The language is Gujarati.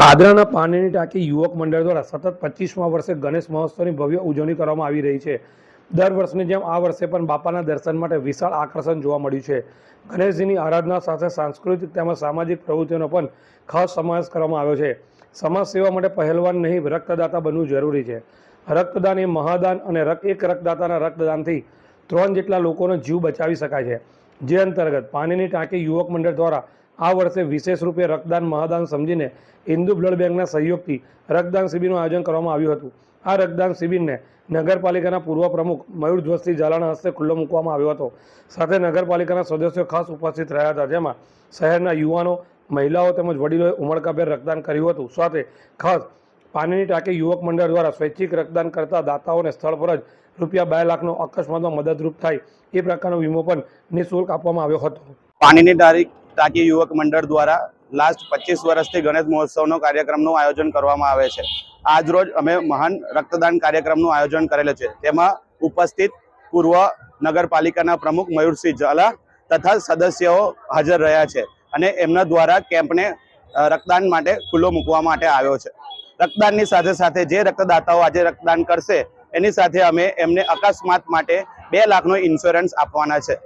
પાદરાના પાણીની ટાંકી યુવક મંડળ દ્વારા સતત પચીસમાં વર્ષે ગણેશ મહોત્સવની ભવ્ય ઉજવણી કરવામાં આવી રહી છે. દર વર્ષની જેમ આ વર્ષે પણ બાપાના દર્શન માટે વિશાળ આકર્ષણ જોવા મળ્યું છે. ગણેશજીની આરાધના સાથે સાંસ્કૃતિક તેમજ સામાજિક પ્રવૃત્તિઓનો પણ ખાસ સમાવેશ કરવામાં આવ્યો છે. સમાજ સેવા માટે પહેલવાન નહીં, રક્તદાતા બનવું જરૂરી છે. રક્તદાન એ મહાદાન અને એક રક્તદાતાના રક્તદાનથી ત્રણ જેટલા લોકોનો જીવ બચાવી શકાય છે. જે અંતર્ગત પાણીની ટાંકી યુવક મંડળ દ્વારા આ વર્ષે વિશેષ રૂપે રક્તદાન મહાદાન સમજીને હિન્દુ બ્લડ બેંકના સહયોગથી રક્તદાન શિબિરનું આયોજન કરવામાં આવ્યું હતું. આ રક્તદાન શિબિરને નગરપાલિકાના પૂર્વ પ્રમુખ મયુર ધ્વસ્તી ઝાલાના હસ્તે ખુલ્લો મૂકવામાં આવ્યો હતો. સાથે નગરપાલિકાના સદસ્યો ખાસ ઉપસ્થિત રહ્યા હતા, જેમાં શહેરના યુવાનો, મહિલાઓ તેમજ વડીલોએ ઉમળકાભેર રક્તદાન કર્યું હતું. સાથે ખાસ પાણીની ટાંકી યુવક મંડળ દ્વારા સ્વૈચ્છિક રક્તદાન કરતા દાતાઓને સ્થળ પર જ રૂપિયા બે લાખનો અકસ્માતમાં મદદરૂપ થાય એ પ્રકારનો વીમો પણ નિઃશુલ્ક આપવામાં આવ્યો હતો. પાણીની ટાંકી યુવક મંડળ દ્વારા લાસ્ટ પચીસ વર્ષથી ગણેશ મહોત્સવનો કાર્યક્રમનું આયોજન કરવામાં આવે છે. આજ રોજ અમે મહાન રક્તદાન કાર્યક્રમનું આયોજન કરેલું છે. તેમાં ઉપસ્થિત પૂર્વ નગરપાલિકાના પ્રમુખ મયુરસિંહ ઝાલા તથા સદસ્યો હાજર રહ્યા છે અને એમના દ્વારા કેમ્પને રક્તદાન માટે ખુલ્લો મૂકવા માટે આવ્યો છે. રક્તદાનની સાથે સાથે જે રક્તદાતાઓ આજે રક્તદાન કરશે, એની સાથે અમે એમને અકસ્માત માટે બે લાખનો ઇન્સ્યોરન્સ આપવાના છે.